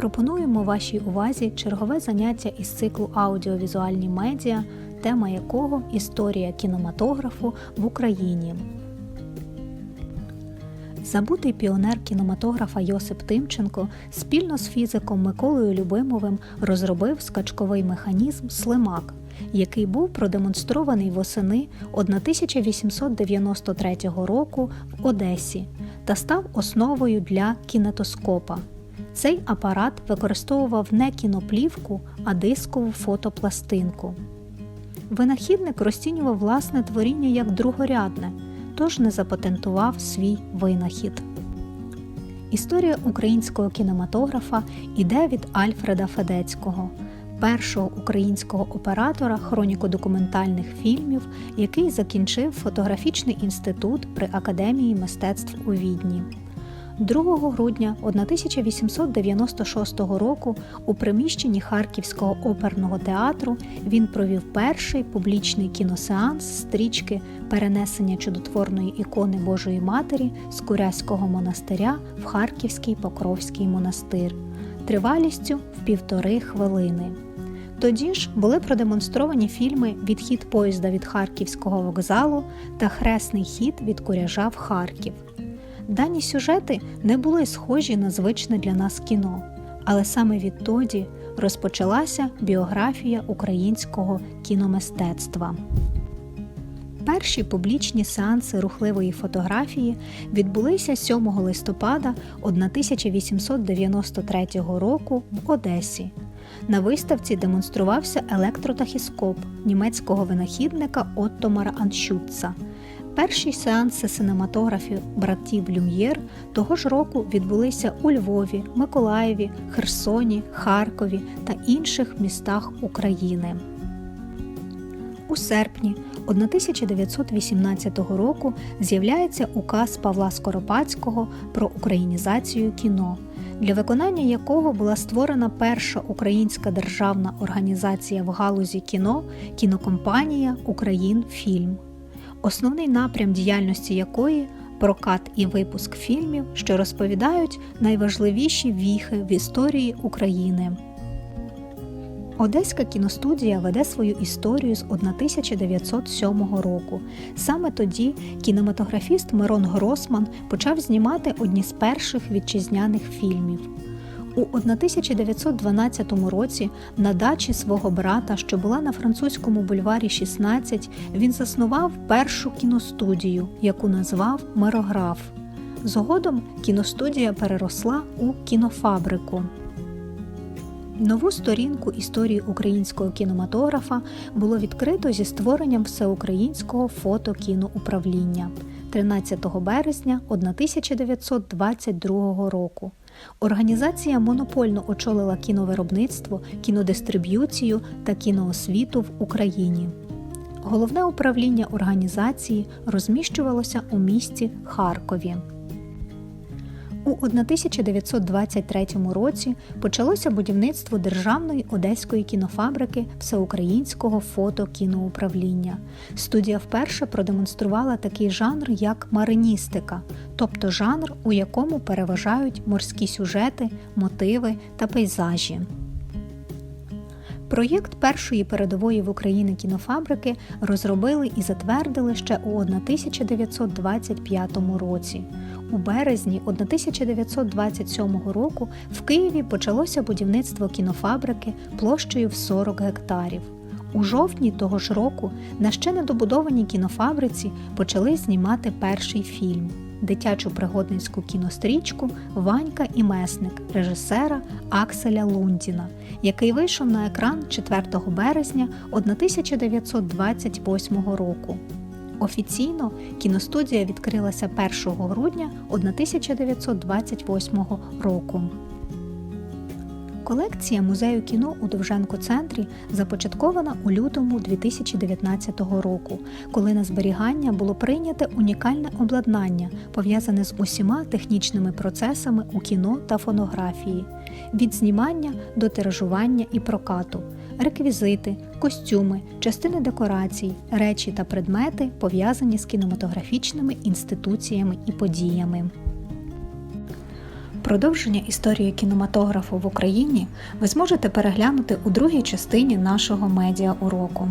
Пропонуємо вашій увазі чергове заняття із циклу аудіовізуальні медіа, тема якого історія кінематографу в Україні. Забутий піонер кінематографа Йосип Тимченко спільно з фізиком Миколою Любимовим розробив скачковий механізм Слимак, який був продемонстрований восени 1893 року в Одесі та став основою для кінетоскопа. Цей апарат використовував не кіноплівку, а дискову фотопластинку. Винахідник розцінював власне творіння як другорядне, тож не запатентував свій винахід. Історія українського кінематографа іде від Альфреда Федецького, першого українського оператора хроніко-документальних фільмів, який закінчив фотографічний інститут при Академії мистецтв у Відні. 2 грудня 1896 року у приміщенні Харківського оперного театру він провів перший публічний кіносеанс стрічки перенесення чудотворної ікони Божої Матері з Куряського монастиря в Харківський Покровський монастир тривалістю в півтори хвилини. Тоді ж були продемонстровані фільми Відхід поїзда від Харківського вокзалу та Хресний хід від Куряжа в Харків. Дані сюжети не були схожі на звичне для нас кіно, але саме відтоді розпочалася біографія українського кіномистецтва. Перші публічні сеанси рухливої фотографії відбулися 7 листопада 1893 року в Одесі. На виставці демонструвався електротахіскоп німецького винахідника Оттомара Аншютца. Перші сеанси синематографів братів Люм'єр того ж року відбулися у Львові, Миколаєві, Херсоні, Харкові та інших містах України. У серпні 1918 року з'являється указ Павла Скоропадського про українізацію кіно, для виконання якого була створена перша українська державна організація в галузі кіно кінокомпанія Українфільм основний напрям діяльності якої прокат і випуск фільмів, що розповідають найважливіші віхи в історії України. Одеська кіностудія веде свою історію з 1907 року. Саме тоді кінематографіст Мирон Гросман почав знімати одні з перших вітчизняних фільмів. У 1912 році на дачі свого брата, що була на французькому бульварі 16, він заснував першу кіностудію, яку назвав Мирограф. Згодом кіностудія переросла у кінофабрику. Нову сторінку історії українського кінематографа було відкрито зі створенням всеукраїнського фотокіноуправління 13 березня 1922 року. Організація монопольно очолила кіновиробництво, кінодистриб'юцію та кіноосвіту в Україні. Головне управління організації розміщувалося у місті Харкові. У 1923 році почалося будівництво Державної одеської кінофабрики Всеукраїнського фотокіноуправління. Студія вперше продемонструвала такий жанр, як мариністика, тобто жанр, у якому переважають морські сюжети, мотиви та пейзажі. Проєкт першої передової в Україні кінофабрики розробили і затвердили ще у 1925 році. У березні 1927 року в Києві почалося будівництво кінофабрики площею в 40 гектарів. У жовтні того ж року на ще недобудованій кінофабриці почали знімати перший фільм дитячу пригодницьку кінострічку Ванька і Месник режисера Акселя Лундіна, який вийшов на екран 4 березня 1928 року. Офіційно кіностудія відкрилася 1 грудня 1928 року. Колекція музею кіно у Довженко-центрі започаткована у лютому 2019 року, коли на зберігання було прийняте унікальне обладнання, пов'язане з усіма технічними процесами у кіно та фонографії, від знімання до тиражування і прокату, реквізити, костюми, частини декорацій, речі та предмети, пов'язані з кінематографічними інституціями і подіями. Продовження історії кінематографу в Україні ви зможете переглянути у другій частині нашого медіа уроку.